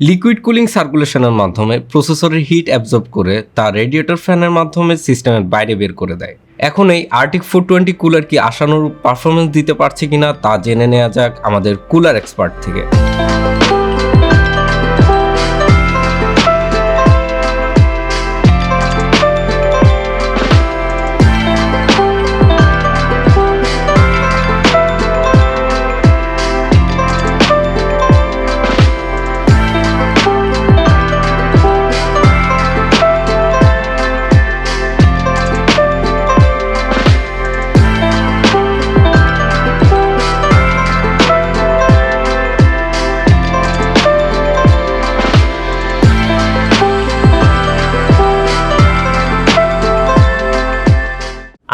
Liquid cooling সার্কুলেশনের মাধ্যমে প্রসেসরের hit absorb করে তা রেডিয়েটর ফ্যানের মাধ্যমে সিস্টেমের বাইরে বের করে দেয়। এখন এই আর্টিক ফোর টোয়েন্টি কুলার কি আশানুরূপ পারফরমেন্স দিতে পারছে কিনা তা জেনে নেওয়া যাক আমাদের কুলার এক্সপার্ট থেকে।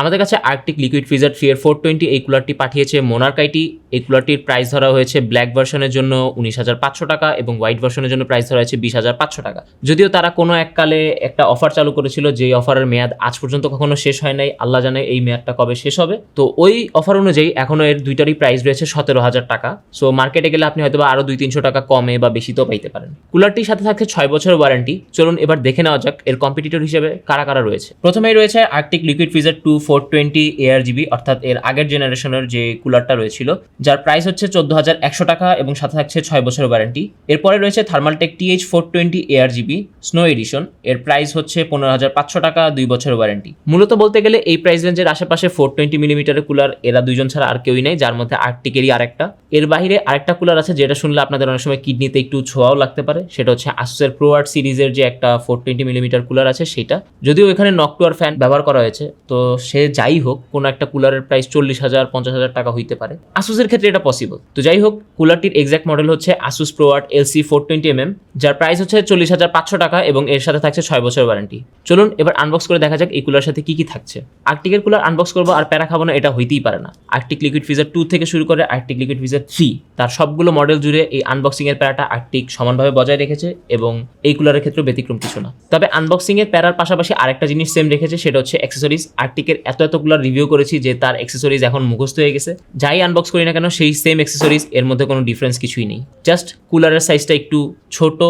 আমাদের কাছে আর্কটিক লিকুইড ফ্রিজার থ্রি এর ফোর টোয়েন্টি এই কুলারটি পাঠিয়েছে মোনারকাইটি এই কুলারটির প্রাইস ধরা হয়েছে ব্ল্যাক ভার্সনের জন্য উনিশ হাজার পাঁচশো টাকা এবং হোয়াইট ভার্সনের জন্য প্রাইস ধরা হয়েছে বিশ হাজার পাঁচশো টাকা। যদিও তারা কোনো এককালে একটা অফার চালু করেছিল, যে অফারের মেয়াদ আজ পর্যন্ত কখনো শেষ হয় নাই, আল্লাহ জানে এই মেয়াদটা কবে শেষ হবে। তো ওই অফার অনুযায়ী এখনও এর দুইটারই প্রাইস রয়েছে সতেরো হাজার টাকা। সো মার্কেটে গেলে আপনি হয়তো বা আরও দুই তিনশো টাকা কমে বা বেশিতেও পাইতে পারেন। কুলারটির সাথে থাকছে ছয় বছরের ওয়ারেন্টি চলুন এবার দেখে নেওয়া যাক এর কম্পিটিটর হিসেবে কারা কারা রয়েছে। প্রথমেই রয়েছে Arctic Liquid Freezer two four twenty A R GB অর্থাৎ এর আগের জেনারেশনের যে কুলারটা রয়েছিল, যার প্রাইস হচ্ছে চোদ্দ হাজার একশো টাকা এবং সাথে থাকছে ছয় বছরের ওয়ারেন্টি। এরপরে রয়েছে Thermaltake TH four twenty A R GB snow edition এর প্রাইস হচ্ছে পনেরো হাজার পাঁচশো টাকা, দুই বছরের ওয়ারেন্টি। মূলত বলতে গেলে এই প্রাইস রেঞ্জের আশেপাশে ফোর টোয়েন্টি মিলিমিটারের কুলার এরা দুজন ছাড়া আর কেউই নেই, যার মধ্যে আর্কটিকেরই আরেকটা। এর বাইরে আরেকটা কুলার আছে, যেটা শুনলে আপনাদের অনেক সময় কিডনিতে একটু ছোঁয়াও লাগতে পারে, সেটা হচ্ছে আসুসের প্রোয়ার্ড সিরিজের যে একটা ফোর টোয়েন্টি মিলিমিটার কুলার আছে, সেটা। যদিও এখানে নকটুয়ার ফ্যান ব্যবহার করা হয়েছে, তো সে যাই হোক, কোনো একটা কুলারের প্রাইস চল্লিশ হাজার, পঞ্চাশ হাজার টাকা হইতে পারে। আসুসের ক্ষেত্রে এটা পসিবল তো যাই হোক, কুলারটির এক্সাক্ট মডেল হচ্ছে Asus ProArt LC four twenty mm যার প্রাইস হচ্ছে চল্লিশ হাজার পাঁচশো টাকা এবং এর সাথে থাকছে ছয় বছর ওয়ারেন্টি চলুন, এবার আনবক্স করে দেখা যাক এই কুলার সাথে কি কি থাকছে। আর্কটিকের কুলার আনবক্স করব আর প্যারা খাব না, এটা হইতেই পারে না। আর্কটিক লিকুইড ফ্রিজার টু থেকে শুরু করে আর্কটিক লিকুইড ফ্রিজার থ্রি তার সবগুলো মডেল জুড়ে এই আনবক্সিং এর প্যারাটা আর্কটিক সমানভাবে বজায় রেখেছে এবং এই কুলারের ক্ষেত্রে ব্যতিক্রম কিছু না। তবে আনবক্সিং এর প্যারার পাশাপাশি আরেকটা জিনিস সেম রেখেছে, সেটা হচ্ছে অ্যাক্সেসরিজ আর্কটিকের এত এত কুলার রিভিউ করেছি যে তার অ্যাক্সেসরিজ এখন মুখস্থ হয়ে গেছে। যাই আনবক্স করি না কেন, সেই সেম অ্যাক্সেসরিজ এর মধ্যে কোনো ডিফারেন্স কিছুই নেই। জাস্ট কুলারের সাইজটা একটু ছোট,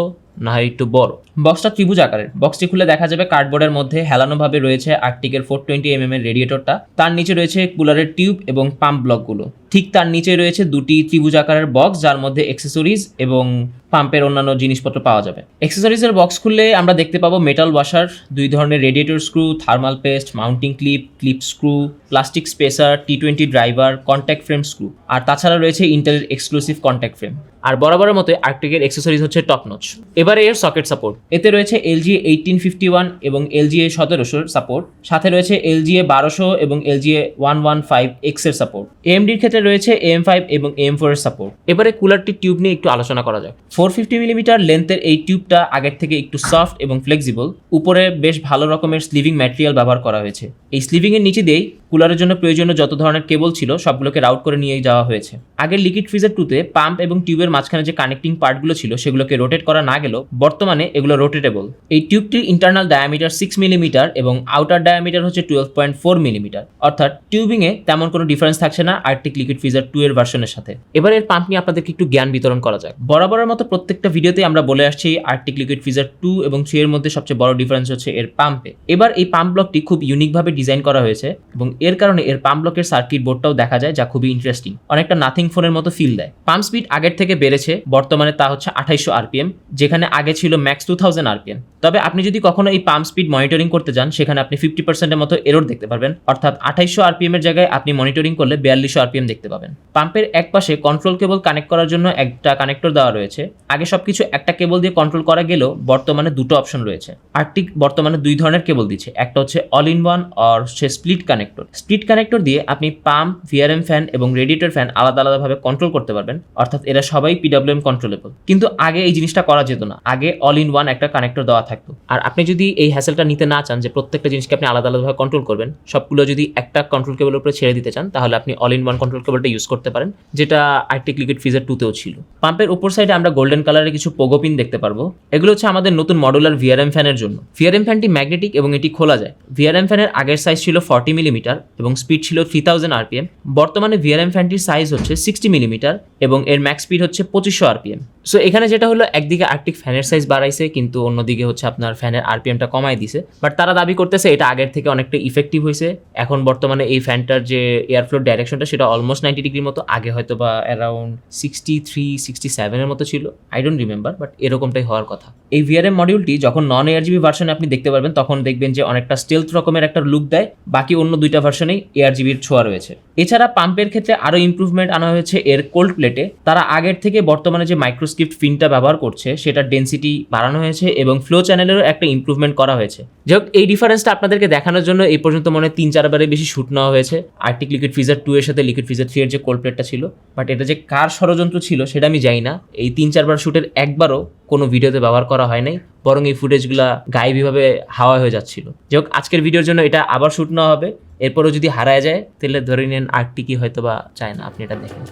না হয় একটু বড়। বক্সটা ত্রিভুজ আকারের। বক্সটি খুলে দেখা যাবে কার্ডবোর্ডের মধ্যে হেলানোভাবে রয়েছে আর্কটিকের ফোর টোয়েন্টি এম এর রেডিয়েটরটা তার নিচে রয়েছে কুলারের টিউব এবং পাম্প ব্লকগুলো ঠিক তার নিচে রয়েছে দুটি ত্রিভুজ আকারের বক্স যার মধ্যে এক্সেসরিজ এবং পাম্পের অন্যান্য জিনিসপত্র পাওয়া যাবে। অ্যাক্সেসরিজের বক্স খুললে আমরা দেখতে পাবো মেটাল ওয়াশার দুই ধরনের radiator screw thermal paste mounting clip clip screw plastic spacer T twenty driver contact frame screw আর তাছাড়া রয়েছে ইন্টেলের এক্সক্লুসিভ কন্ট্যাক্ট ফ্রেম আর বরাবরের মতো আর্কটিকের এক্সেসরিজ হচ্ছে টপ নচ এবারে এর সকেট সাপোর্ট এতে রয়েছে এলজি এইটিন ফিফটি ওয়ান এবং এলজি এ সতেরোশোর সাপোর্ট সাথে রয়েছে এলজি এ বারোশো এবং LG A one one five এক্সের সাপোর্ট এমডির ক্ষেত্রে রয়েছে এম ফাইভ এবং এম ফোর এর সাপোর্ট এবারে কুলারটির টিউব নিয়ে একটু আলোচনা করা যাক। ফোর ফিফটি মিলিমিটার লেন্থের এই টিউবটা আগের থেকে একটু সফট এবং ফ্লেক্সিবল। উপরে বেশ ভালো রকমের স্লিভিং ম্যাটেরিয়াল ব্যবহার করা হয়েছে। এই স্লিভিং এর নিচে দিয়েই কুলারের জন্য প্রয়োজনীয় যত ধরনের কেবল ছিল সবগুলোকে রাউট করে নিয়ে যাওয়া হয়েছে। আগের লিকুইড ফ্রিজার টুতে পাম্প এবং টিউবের মাঝখানে যে কানেক্টিং পার্টগুলো ছিল সেগুলোকে রোটেট করা না গেলেও বর্তমানে এগুলো রোটেটেবল। এই টিউবটির ইন্টারনাল ডায়ামিটার সিক্স মিলিমিটার এবং আউটার ডায়ামিটার হচ্ছে টুয়েলভ পয়েন্ট ফোর মিলিমিটার। অর্থাৎ টিউবিংয়ে তেমন কোনো ডিফারেন্স থাকছে না আর্টিক লিকুইড ফ্রিজার টু এর ভার্সনের সাথে। এবার এর পাম্প নিয়ে আপনাদেরকে একটু জ্ঞান বিতরণ করা যায় বরাবরের মতো প্রত্যেকটা ভিডিওতে আমরা বলে আসছি আর্টিক লিকুইড ফ্রিজার টু এবং থ্রি এর মধ্যে সবচেয়ে বড় ডিফারেন্স হচ্ছে এর পাম্পে এবার এই পাম্প ব্লকটি খুব ইউনিকভাবে ডিজাইন করা হয়েছে এবং এর কারণে এর পাম্প ব্লকের সার্কিট বোর্ডটাও দেখা যায় যা খুবই ইন্টারেস্টিং অনেকটা নাথিং ফোনের মতো ফিল দেয়। পাম্প স্পিড আগের থেকে বেড়েছে, বর্তমানে তা হচ্ছে আঠাইশো আরপিএম যেখানে আগে ছিল ম্যাক্স টু থাউজেন্ড আরপিএম তবে আপনি যদি কখনো এই পাম্প স্পিড মনিটরিং করতে যান, সেখানে আপনি ফিফটি পার্সেন্টের মতো এরর দেখতে পারবেন। অর্থাৎ আঠাইশো আরপিএম এর জায়গায় আপনি মনিটরিং করলে বিয়াল্লিশশো আরপিএম দেখতে পাবেন। পাম্পের এক পাশে কন্ট্রোল কেবল কানেক্ট করার জন্য একটা কানেক্টর দেওয়া রয়েছে। আগে সবকিছু একটা কেবল দিয়ে কন্ট্রোল করা গেলেও বর্তমানে দুটো অপশন রয়েছে। আর্টিক বর্তমানে দুই ধরনের কেবল দিচ্ছে। একটা হচ্ছে অল ইন ওয়ান আর সে স্প্লিট কানেক্টর স্প্লিট কানেক্টর দিয়ে আপনি পাম্প ভিআরএম ফ্যান এবং রেডিয়েটর ফ্যান আলাদা আলাদাভাবে কন্ট্রোল করতে পারবেন। অর্থাৎ এরা সবাই পিডব্লিউএম কন্ট্রোলেবল কিন্তু আগে এই জিনিসটা করা যেত না। আগে অল ইন ওয়ান একটা কানেক্টর দেওয়া থাকতো। আর আপনি যদি এই হ্যাসেলটা নিতে না চান যে প্রত্যেকটা জিনিসকে আপনি আলাদা আলাদাভাবে কন্ট্রোল করবেন, সবগুলো যদি একটা কন্ট্রোল কেবলের উপরে ছেড়ে দিতে চান, তাহলে আপনি অল ইন ওয়ান কন্ট্রোল কেবলটা ইউজ করতে পারেন, যেটা আর্টিক লিকুইড ফ্রিজার টুতেও ছিল। পাম্পের উপর সাইডে আমরা গোল্ডেন কালারের কিছু পোগো পিন দেখতে পারব। এগুলো হচ্ছে আমাদের নতুন মডুলার ভিআরএম ফ্যানের জন্য। ভিআরএম ফ্যানটি ম্যাগনেটিক এবং এটি খোলা যায়। ভিআরএম ফ্যানের আগের সাইজ ছিল ফর্টি মিলিমিটার এবং স্পিড ছিল থ্রি থাউজেন্ড আরপিএম বর্তমানে ভিআরএম ফ্যানটির সাইজ হচ্ছে সিক্সটি মিলিমিটার এবং এর ম্যাক্স স্পিড হচ্ছে পঁচিশশো আরপিএম সো এখানে যেটা হলো, একদিকে আর্টিক ফ্যানের সাইজ বাড়াইছে, কিন্তু অন্যদিকে হচ্ছে আপনার ফ্যানের আরপিএমটা কমাই দিছে। বাট তারা দাবি করতেছে, এটা আগের থেকে অনেকটা ইফেক্টিভ হয়েছে। এখন বর্তমানে এই ফ্যানটার যে এয়ার ফ্লোর ডাইরেকশনটা সেটা অলমোস্ট নাইনটি ডিগ্রির মতো। আগে হয়তো বা অ্যারাউন্ড সিক্সটি থ্রি সিক্সটি সেভেনের মতো ছিল। আই ডোন্ট রিমেম্বার বাট এরকমটাই হওয়ার কথা। এই ভিআরএম মডিউলটি যখন নন এয়ার জিবি ভার্সনে আপনি দেখতে পারবেন, তখন দেখবেন যে অনেকটা স্টেলথ রকমের একটা লুক দেয়। বাকি অন্য দুইটা ভার্সনেই এয়ার জিবির ছোঁয়া রয়েছে। এছাড়া পাম্পের ক্ষেত্রে আরও ইমপ্রুভমেন্ট আনা হয়েছে এর কোল্ড প্লেটে তারা আগের থেকে বর্তমানে যে মাইক্রোস্ক্রিপ্ট ফিনটা ব্যবহার করছে, সেটার ডেন্সিটি বাড়ানো হয়েছে এবং ফ্লো চ্যানেলেরও একটা ইমপ্রুভমেন্ট করা হয়েছে। যাই হোক এই ডিফারেন্সটা আপনাদেরকে দেখানোর জন্য এই পর্যন্ত মনে হয় তিন চারবারে বেশি শ্যুট নেওয়া হয়েছে। আর্টিক লিকুইড ফ্রিজার টু এর সাথে লিকুইড ফ্রিজার থ্রি এর যে কোল্ড প্লেটটা ছিল বাট এটা যে কার ষড়যন্ত্র ছিল সেটা আমি জানি না। এই তিন চারবার শ্যুটের একবারও কোনো ভিডিওতে ব্যবহার করা হয় নাই, বরং এই ফুটেজগুলো গায়েবীভাবে হাওয়া হয়ে যাচ্ছিল। যাই হোক আজকের ভিডিওর জন্য এটা আবার শ্যুট নেওয়া হবে। এরপরও যদি হারায় যায়, তাহলে ধরে নেন আর্টটি হয়তো বা চায় না, আপনি এটা দেখেন।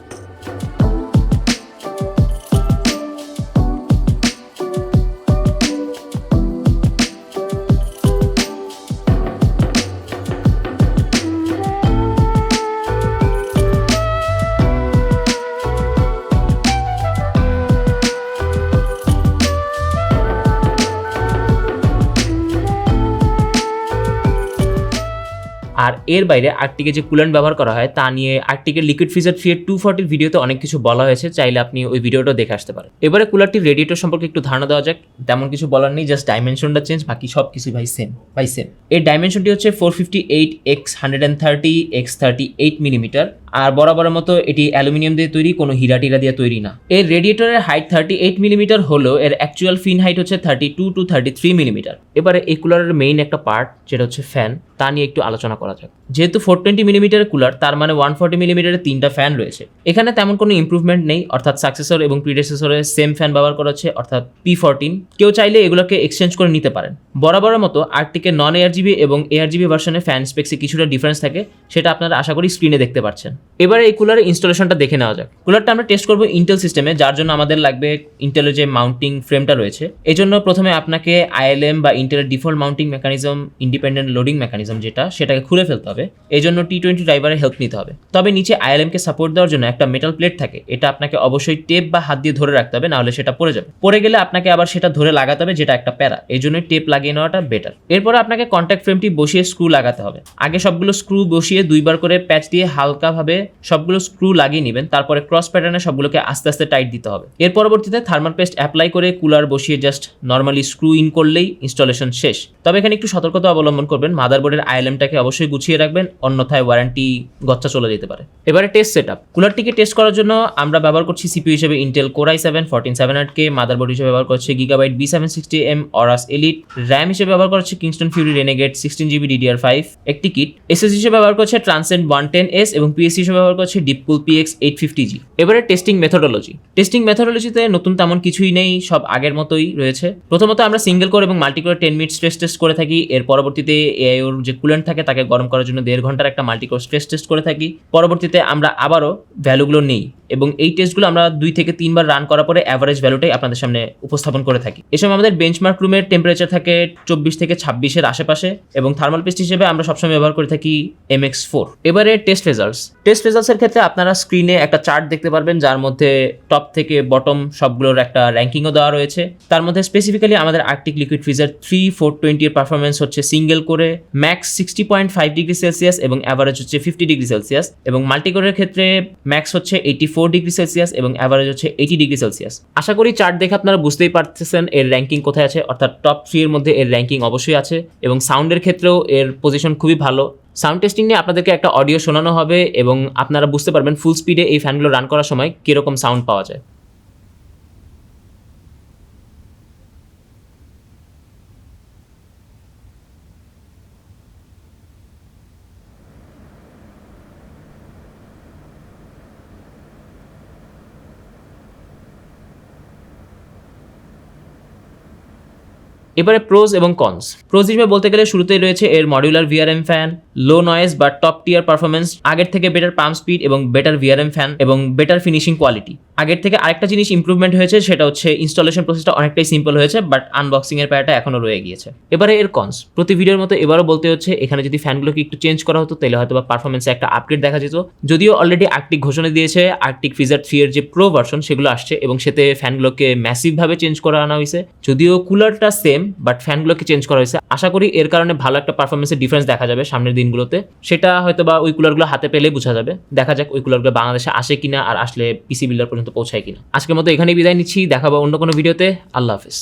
আর এর বাইরে আর্টিকে যে কুলেন্ট ব্যবহার করা হয়, তা নিয়ে আর্টিকের লিকুইড ফ্রিজার থ্রি টু ফর্টির ভিডিওতে অনেক কিছু বলা হয়েছে, চাইলে আপনি ওই ভিডিওটা দেখে আসতে পারেন। এবারে কুলারটির রেডিয়েটর সম্পর্কে একটু ধারণা দেওয়া যাক, তেমন কিছু বলার নেই জাস্ট ডাইমেনশনটা চেঞ্জ বাকি সব কিছু ভাই সেম ভাই সেম এর ডাইমেনশনটি হচ্ছে four fifty eight x hundred and thirty x thirty eight millimetre আর বরাবরের মতো এটি অ্যালুমিনিয়াম দিয়ে তৈরি, কোনো হীরা টিরা দিয়ে তৈরি না। এর রেডিয়েটরের হাইট থার্টি এইট মিলিমিটার হলেও এর অ্যাকচুয়াল ফিন হাইট হচ্ছে thirty two to thirty three millimetre এবারে এই কুলারের মেইন একটা পার্ট যেটা হচ্ছে ফ্যান তা নিয়ে একটু আলোচনা করা যাক। যেহেতু ফোর টোয়েন্টি মিলিমিটারের কুলার তার মানে ওয়ান ফোর্টি মিলিমিটারের তিনটা ফ্যান রয়েছে। এখানে তেমন কোনো ইম্প্রুভমেন্ট নেই, অর্থাৎ সাকসেসর এবং প্রিডেসেসরের সেম ফ্যান ব্যবহার করা হচ্ছে, অর্থাৎ পি ফোরটিন কেউ চাইলে এগুলোকে এক্সচেঞ্জ করে নিতে পারেন। বরাবরের মতো আর্টিকে নন এয়ার জিবি এবং এয়ার জিবি ভার্সনের ফ্যান স্পেক্সে কিছুটা ডিফারেন্স থাকে, সেটা আপনারা আশা করি স্ক্রিনে দেখতে পাচ্ছেন। এবারে এই কুলারের ইনস্টলেশনটা দেখে নেওয়া যাক। কুলারটা আমরা টেস্ট করব ইন্টেল সিস্টেমে যার জন্য আমাদের লাগবে ইন্টেলের যে মাউন্টিং ফ্রেমটা রয়েছে। এই জন্য প্রথমে আপনাকে আইএলএম বা ইন্টেলের default mounting mechanism independent loading mechanism যেটা, সেটাকে খুলে ফেলতে হবে এই জন্য টি টোয়েন্টি ড্রাইভারের হেল্প নিতে হবে। তবে নিচে আইএলএমকে সাপোর্ট দেওয়ার জন্য একটা মেটাল প্লেট থাকে। এটা আপনাকে অবশ্যই টেপ বা হাত দিয়ে ধরে রাখতে হবে, নাহলে সেটা পড়ে যাবে। পড়ে গেলে আপনাকে আবার সেটা ধরে লাগাতে হবে, যেটা একটা প্যারা। এই জন্য টেপ লাগিয়ে নেওয়াটা বেটার এরপরে আপনাকে কন্ট্যাক্ট ফ্রেমটি বসিয়ে স্ক্রু লাগাতে হবে। আগে সবগুলো স্ক্রু বসিয়ে দুইবার করে প্যাচ দিয়ে হালকাভাবে সবগুলো স্ক্রু লাগিয়ে নেবেন। তারপরে ক্রস প্যাটার্নে সবগুলোকে আস্তে আস্তে টাইট দিতে হবে। এর পরবর্তীতে থার্মাল পেস্ট অ্যাপ্লাই করে কুলার বসিয়ে জাস্ট নর্মালি স্ক্রু ইন করলেই ইনস্টলেশন শেষ। তবে এখানে একটু সতর্কতা অবলম্বন করবেন। মাদারবোর্ডের আইএলএমটাকে অবশ্যই গুছিয়ে রাখবেন, অন্যথায় ওয়ারেন্টি গচ্চা চলে যেতে পারে। এবারে টেস্ট সেট আপ কুলারটিকে টেস্ট করার জন্য আমরা ব্যবহার করছি সিপিইউ হিসেবে Intel Core i seven fourteen seven K motherboard হিসেবে ব্যবহার করছে Gigabyte B seven sixty M Aorus Elite RAM হিসেবে ব্যবহার করছে Kingston Fury Renegade sixteen GB DDR five একটি কিট এসএস হিসেবে ব্যবহার করছে ট্রান্সেন্ড ওয়ান টেন এস এবং পিএসসি হিসেবে ব্যবহার করছে DeepCool PX eight fifty G এবারে টেস্টিং মেথোডোলজি টেস্টিং মেথোডোলজিতে নতুন তেমন কিছুই নেই, সব আগের মতোই রয়েছে। প্রথমত আমরা সিঙ্গেল কোর এবং multi core ten minute stress test করে থাকি, এর পরবর্তীতে এআইওর যে কুলেন্ট থাকে, তাকে গরম করার জন্য দেড় ঘণ্টার একটা মাল্টিকোর্স কোর স্ট্রেস টেস্ট করে থাকি। পরবর্তীতে আমরা আবারও ভ্যালুগুলো নেই। এবং এই টেস্টগুলো আমরা দুই থেকে তিনবার রান করার পরে অ্যাভারেজ ভ্যালুটাই আপনাদের সামনে উপস্থাপন করে থাকি। এসব আমাদের বেঞ্চমার্ক রুমের টেম্পারেচার থাকে চব্বিশ থেকে ছাব্বিশের আশেপাশে এবং থার্মাল পেস্ট হিসেবে আমরা সবসময় ব্যবহার করে থাকি এম এক্স ফোর এবারে টেস্ট রেজাল্টস টেস্ট রেজাল্টসের ক্ষেত্রে আপনারা স্ক্রিনে একটা চার্ট দেখতে পারবেন, যার মধ্যে টপ থেকে বটম সবগুলোর একটা র্যাঙ্কিংও দেওয়া রয়েছে। তার মধ্যে স্পেসিফিক্যালি আমাদের Arctic Liquid Freezer three four টোয়েন্টির পারফরমেন্স হচ্ছে সিঙ্গেল করে max sixty point five degree Celsius এবং অ্যাভারেজ হচ্ছে ফিফটি ডিগ্রি সেলসিয়াস এবং মাল্টিকোরের ক্ষেত্রে ম্যাক্স হচ্ছে এইটি ফোর ডিগ্রি সেলসিয়াস এবং অ্যাভারেজ হচ্ছে এইটি ডিগ্রি সেলসিয়াস আশা করি চার্ট দেখে আপনারা বুঝতেই পারতেছেন এর র্যাঙ্কিং কোথায় আছে, অর্থাৎ টপ থ্রি এর মধ্যে এর র্যাঙ্কিং অবশ্যই আছে এবং সাউন্ডের ক্ষেত্রেও এর পজিশন খুবই ভালো। সাউন্ড টেস্টিং নিয়ে আপনাদেরকে একটা অডিও শোনানো হবে এবং আপনারা বুঝতে পারবেন ফুল স্পিডে এই ফ্যানগুলো রান করার সময় কীরকম সাউন্ড পাওয়া যায়। এবারে প্রোজ এবং কনস প্রোজ হিসেবে বলতে গেলে শুরুতেই রয়েছে এর modular VRM fan low noise বা টপ টিয়ার পারফরমেন্স আগের থেকে বেটার পাম্প স্পিড এবং বেটার ভিআরএম ফ্যান এবং বেটার ফিনিশিং কোয়ালিটি আগের থেকে আরেকটা জিনিস ইমপ্রুভমেন্ট হয়েছে, সেটা হচ্ছে ইনস্টলেশন প্রসেসটা অনেকটাই সিম্পল হয়েছে বাট আনবক্সিং এর প্যারাটা এখনও রয়ে গিয়েছে। এবারে এর কনস প্রতি ভিডিওর মতো এবারও বলতে হচ্ছে, এখানে যদি ফ্যানগুলোকে একটু চেঞ্জ করা হতো, তাহলে হয়তো বা পারফরমেন্সে একটা আপডেট দেখা যেত। যদিও অলরেডি আর্কটিক ঘোষণা দিয়েছে আর্কটিক ফিজার থ্রি এর যে প্রো ভার্সন সেগুলো আসছে, এবং সেতে ফ্যানগুলোকে ম্যাসিভভাবে চেঞ্জ করা আনা হয়েছে। যদিও কুলারটা সেম বাট ফ্যানগুলোকে চেঞ্জ করা হয়েছে। আশা করি এর কারণে ভালো একটা পারফরমেন্সের ডিফারেন্স দেখা যাবে সামনের দিনগুলোতে, সেটা হয়তো বা ওই কুলারগুলো হাতে পেলে বোঝা যাবে। দেখা যাক ওই কুলারগুলো বাংলাদেশে আসে কিনা আর আসলে পিসি বিল্ডার পর্যন্ত পৌঁছায় কিনা। আজকের মতো এখানেই বিদায় নিচ্ছি, দেখাবো অন্য কোনো ভিডিওতে। আল্লাহ হাফিজ।